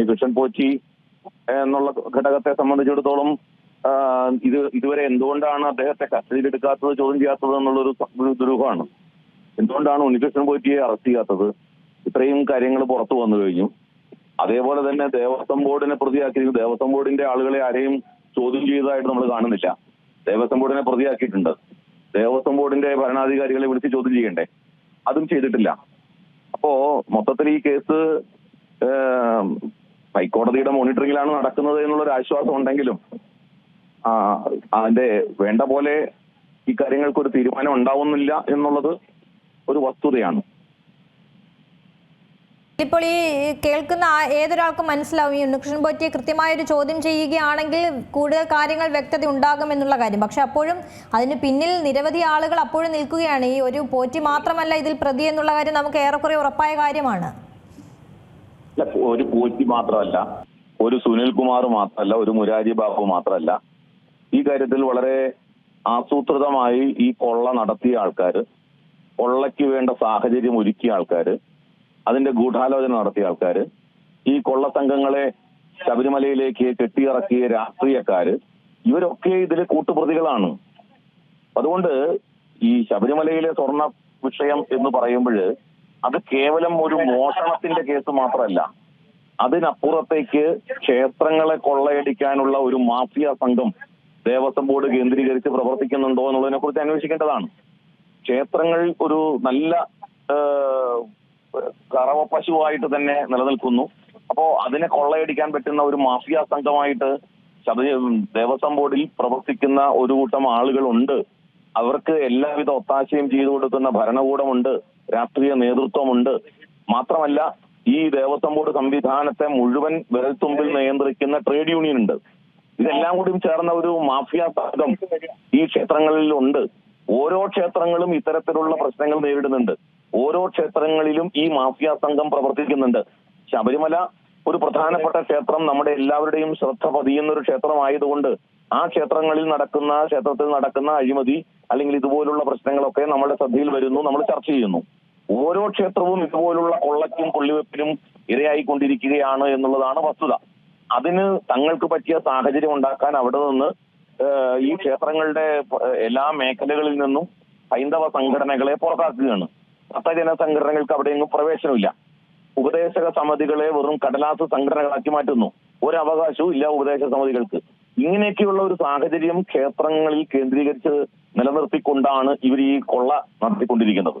ഉണ്ണികൃഷ്ണൻ പോച്ചി എന്നുള്ള ഘടകത്തെ സംബന്ധിച്ചിടത്തോളം ഇത് ഇതുവരെ എന്തുകൊണ്ടാണ് അദ്ദേഹത്തെ കസ്റ്റഡിയിൽ കസ്റ്റഡിയിലെടുക്കാത്തത് ചോദ്യം ചെയ്യാത്തത് എന്നുള്ളൊരു ദുരൂഹമാണ്. എന്തുകൊണ്ടാണ് ഉണ്ണികൃഷ്ണൻ പോറ്റിയെ അറസ്റ്റ് ചെയ്യാത്തത്? ഇത്രയും കാര്യങ്ങൾ പുറത്തു വന്നു കഴിഞ്ഞു. അതേപോലെ തന്നെ ദേവസ്വം ബോർഡിനെ പ്രതിയാക്കിയിരിക്കുന്നു. ദേവസ്വം ബോർഡിന്റെ ആളുകളെ ആരെയും ചോദ്യം ചെയ്തതായിട്ട് നമ്മൾ കാണുന്നില്ല. ദേവസ്വം ബോർഡിനെ പ്രതിയാക്കിയിട്ടുണ്ട്. ദേവസ്വം ബോർഡിന്റെ ഭരണാധികാരികളെ വിളിച്ച് ചോദ്യം ചെയ്യണ്ടേ? അതും ചെയ്തിട്ടില്ല. അപ്പോ മൊത്തത്തിൽ ഈ കേസ് ഹൈക്കോടതിയുടെ മോണിറ്ററിംഗിലാണ് നടക്കുന്നത് എന്നുള്ള ഒരു ആശ്വാസം ഉണ്ടെങ്കിലും അതിന്റെ വേണ്ട പോലെ ഈ കാര്യങ്ങൾക്ക് ഒരു തീരുമാനം ഉണ്ടാവുന്നില്ല എന്നുള്ളത് ഒരു വസ്തുതയാണ്. ഇപ്പോൾ ഈ കേൾക്കുന്ന ഏതൊരാൾക്കും മനസ്സിലാവും. ഈ ഉണ്ണികൃഷ്ണൻ പോറ്റിയെ കൃത്യമായ ഒരു ചോദ്യം ചെയ്യുകയാണെങ്കിൽ കൂടുതൽ കാര്യങ്ങൾ വ്യക്തത ഉണ്ടാകും എന്നുള്ള കാര്യം. പക്ഷെ അപ്പോഴും അതിന് പിന്നിൽ നിരവധി ആളുകൾ അപ്പോഴും നിൽക്കുകയാണ്. ഈ ഒരു പോറ്റി മാത്രമല്ല ഇതിൽ പ്രതി എന്നുള്ള കാര്യം നമുക്ക് ഏറെക്കുറെ ഉറപ്പായ കാര്യമാണ്. ഒരു കോച്ചി മാത്രമല്ല ഒരു സുനിൽ കുമാർ മാത്രമല്ല ഒരു മുരാരി ബാബു മാത്രമല്ല. ഈ കാര്യത്തിൽ വളരെ ആസൂത്രിതമായി ഈ കൊള്ള നടത്തിയ ആൾക്കാർ കൊള്ളയ്ക്ക് വേണ്ട സാഹചര്യം ഒരുക്കിയ ആൾക്കാർ അതിന്റെ ഗൂഢാലോചന നടത്തിയ ആൾക്കാർ ഈ കൊള്ള സംഘങ്ങളെ ശബരിമലയിലേക്ക് കെട്ടിയിറക്കിയ രാഷ്ട്രീയക്കാര് ഇവരൊക്കെ ഇതിലെ കൂട്ടുപ്രതികളാണ്. അതുകൊണ്ട് ഈ ശബരിമലയിലെ സ്വർണ വിഷയം എന്ന് പറയുമ്പോൾ അത് കേവലം ഒരു മോഷണത്തിന്റെ കേസ് മാത്രമല്ല. അതിനപ്പുറത്തേക്ക് ക്ഷേത്രങ്ങളെ കൊള്ളയടിക്കാനുള്ള ഒരു മാഫിയ സംഘം ദേവസ്വം ബോർഡ് കേന്ദ്രീകരിച്ച് പ്രവർത്തിക്കുന്നുണ്ടോ എന്നുള്ളതിനെ കുറിച്ച് അന്വേഷിക്കേണ്ടതാണ്. ക്ഷേത്രങ്ങൾ ഒരു നല്ല കറവ പശുവായിട്ട് തന്നെ നിലനിൽക്കുന്നു. അപ്പോ അതിനെ കൊള്ളയടിക്കാൻ പറ്റുന്ന ഒരു മാഫിയ സംഘമായിട്ട് ദേവസ്വം ബോർഡിൽ പ്രവർത്തിക്കുന്ന ഒരു കൂട്ടം ആളുകളുണ്ട്. അവർക്ക് എല്ലാവിധ ഒത്താശയും ചെയ്തു കൊടുക്കുന്ന ഭരണകൂടമുണ്ട്. രാഷ്ട്രീയ നേതൃത്വമുണ്ട്. മാത്രമല്ല ഈ ദേവസ്വം ബോർഡ് സംവിധാനത്തെ മുഴുവൻ വിരൽത്തുമ്പിൽ നിയന്ത്രിക്കുന്ന ട്രേഡ് യൂണിയൻ ഉണ്ട് ഇതെല്ലാം കൂടി ചേർന്ന ഒരു മാഫിയ സംഘം ഈ ക്ഷേത്രങ്ങളിൽ ഉണ്ട് ഓരോ ക്ഷേത്രങ്ങളും ഇത്തരത്തിലുള്ള പ്രശ്നങ്ങൾ നേരിടുന്നുണ്ട്. ഓരോ ക്ഷേത്രങ്ങളിലും ഈ മാഫിയ സംഘം പ്രവർത്തിക്കുന്നുണ്ട്. ശബരിമല ഒരു പ്രധാനപ്പെട്ട ക്ഷേത്രം നമ്മുടെ എല്ലാവരുടെയും ശ്രദ്ധ പതിയുന്ന ഒരു ക്ഷേത്രമായതുകൊണ്ട് ആ ക്ഷേത്രങ്ങളിൽ നടക്കുന്ന ക്ഷേത്രത്തിൽ നടക്കുന്ന അഴിമതി അല്ലെങ്കിൽ ഇതുപോലുള്ള പ്രശ്നങ്ങളൊക്കെ നമ്മുടെ ശ്രദ്ധയിൽ വരുന്നു നമ്മൾ ചർച്ച ചെയ്യുന്നു. ഓരോ ക്ഷേത്രവും ഇതുപോലുള്ള കൊള്ളയ്ക്കും കൊള്ളിവെപ്പിനും ഇരയായിക്കൊണ്ടിരിക്കുകയാണ് എന്നുള്ളതാണ് വസ്തുത. അതിന് തങ്ങൾക്ക് പറ്റിയ സാഹചര്യം ഉണ്ടാക്കാൻ അവിടെ നിന്ന് ഈ ക്ഷേത്രങ്ങളുടെ എല്ലാ മേഖലകളിൽ നിന്നും ഹൈന്ദവ സംഘടനകളെ പുറത്താക്കുകയാണ്. ഭക്തജന സംഘടനകൾക്ക് അവിടെയെങ്ങും പ്രവേശനമില്ല. ഉപദേശക സമിതികളെ വെറും കടലാസ് സംഘടനകളാക്കി മാറ്റുന്നു. ഒരു ഇല്ല ഉപദേശ സമിതികൾക്ക്. ഇങ്ങനെയൊക്കെയുള്ള ഒരു സാഹചര്യം ക്ഷേത്രങ്ങളിൽ കേന്ദ്രീകരിച്ച് നിലനിർത്തിക്കൊണ്ടാണ് ഇവർ ഈ കൊള്ള നടത്തിക്കൊണ്ടിരിക്കുന്നത്.